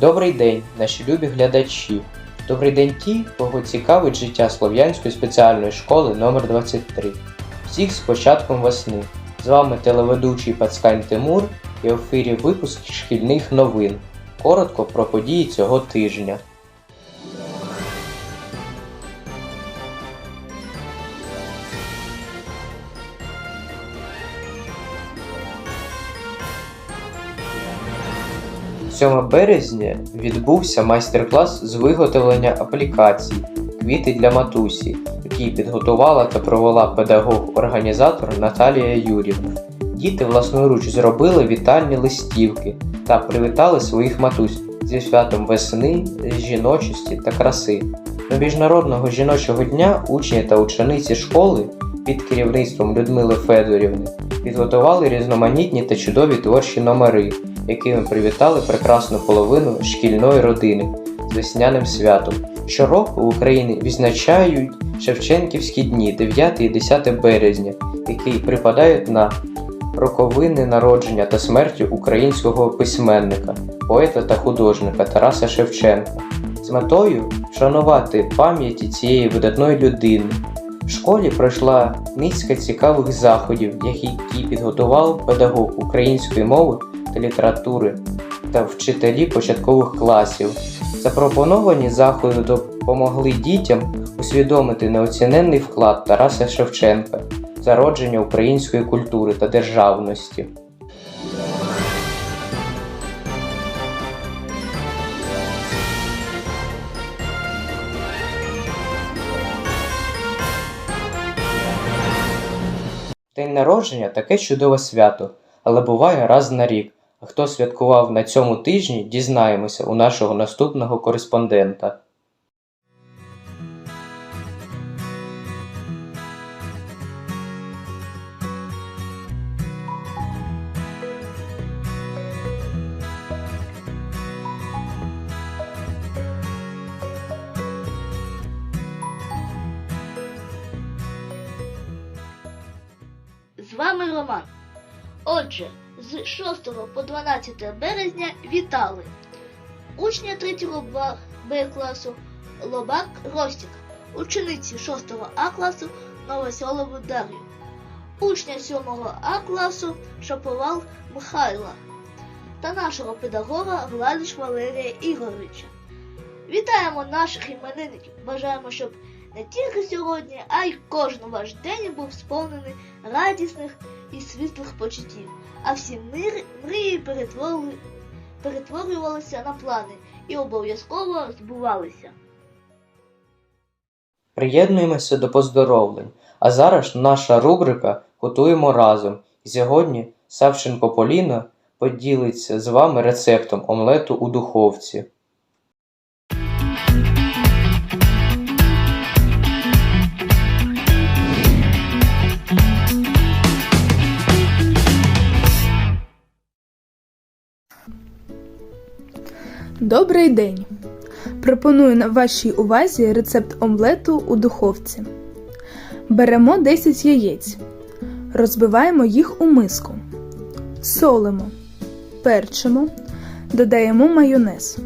Добрий день, наші любі глядачі. Добрий день ті, кого цікавить життя Слов'янської спеціальної школи номер 23 Всіх з початком весни. З вами телеведучий Пацкань Тимур і в ефірі випуск шкільних новин. Коротко про події цього тижня. – 7 березня відбувся майстер-клас з виготовлення аплікацій Квіти для матусі, який підготувала та провела педагог-організатор Наталія Юрівна. Діти власноруч зробили вітальні листівки та привітали своїх матусь зі святом весни, жіночості та краси. До Міжнародного жіночого дня учні та учениці школи під керівництвом Людмили Федорівни підготували різноманітні та чудові творчі номери, якими привітали прекрасну половину шкільної родини з весняним святом. Щороку в Україні відзначають Шевченківські дні 9 і 10 березня, які припадають на роковини народження та смерті українського письменника, поета та художника Тараса Шевченка. З метою вшанувати пам'яті цієї видатної людини. В школі пройшла низка цікавих заходів, які підготував педагог української мови літератури та вчителі початкових класів. Запропоновані заходи допомогли дітям усвідомити неоціненний вклад Тараса Шевченка зародження української культури та державності. День народження таке чудове свято, але буває раз на рік. Хто святкував на цьому тижні, дізнаємося у нашого наступного кореспондента. З вами Роман. Отже, з 6 по 12 березня вітали учня 3 Б, класу Лобак Ростік, учениці 6 А класу Новоселову Дар'ю, учня 7 А класу Шаповал Михайла та нашого педагога Владич Валерія Ігоровича. Вітаємо наших іменинників! Бажаємо, щоб не тільки сьогодні, а й кожен ваш день був сповнений радісних і світлих почуттів, а всі мрії перетворювалися на плани і обов'язково збувалися. Приєднуємося до поздоровлень. А зараз наша рубрика Готуємо разом. І сьогодні Савченко Поліна поділиться з вами рецептом омлету у духовці. Добрий день! Пропоную на вашій увазі рецепт омлету у духовці. Беремо 10 яєць, розбиваємо їх у миску, солимо, перчимо, додаємо майонез.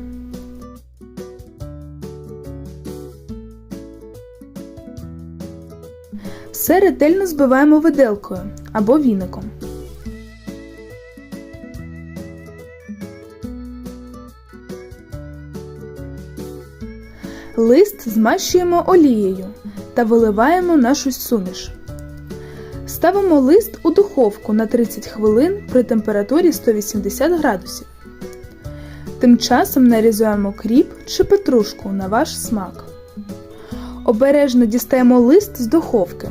Все ретельно збиваємо виделкою або віником. Лист змащуємо олією та виливаємо нашу суміш. Ставимо лист у духовку на 30 хвилин при температурі 180 градусів. Тим часом нарізаємо кріп чи петрушку на ваш смак. Обережно дістаємо лист з духовки.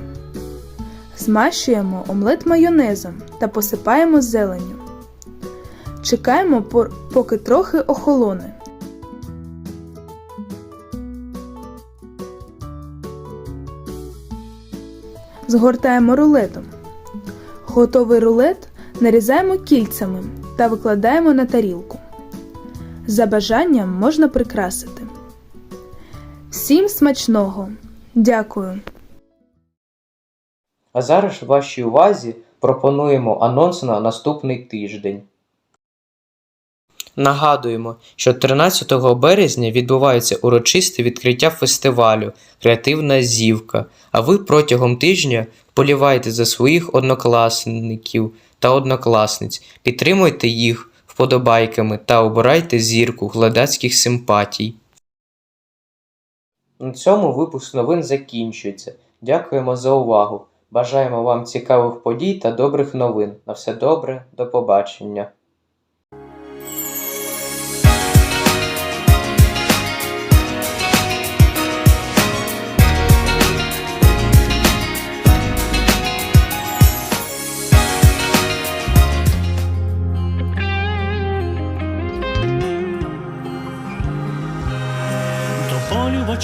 Змащуємо омлет майонезом та посипаємо зеленню. Чекаємо, поки трохи охолоне. Згортаємо рулетом. Готовий рулет нарізаємо кільцями та викладаємо на тарілку. За бажанням можна прикрасити. Всім смачного! Дякую! А зараз вашій увазі пропонуємо анонс на наступний тиждень. Нагадуємо, що 13 березня відбувається урочисте відкриття фестивалю Креативна зівка. А ви протягом тижня полівайте за своїх однокласників та однокласниць, підтримуйте їх вподобайками та обирайте зірку глядацьких симпатій. На цьому випуск новин закінчується. Дякуємо за увагу. Бажаємо вам цікавих подій та добрих новин. На все добре, до побачення.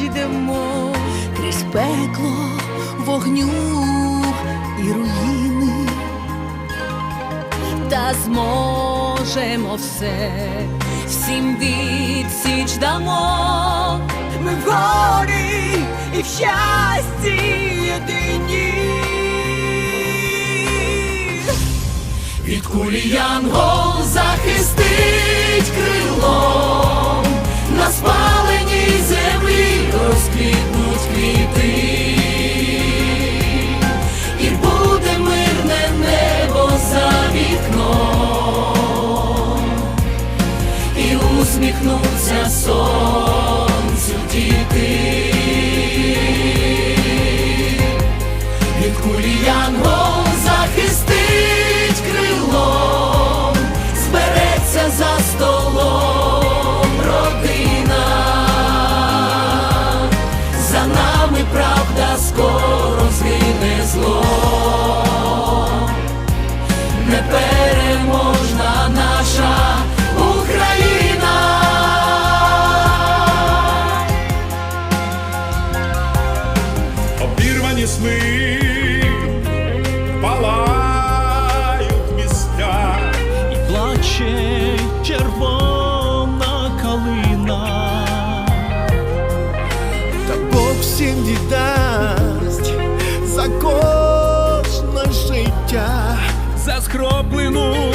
пліч йдемо крізь пекло, вогню і руїни, та зможемо все, всім відсіч дамо. Ми в горі і в щасті єдині. Від кулі янгол захистить крилом, на спаленій землі розквітнуть квіти, всім віддасть за кожне життя, за схроплену.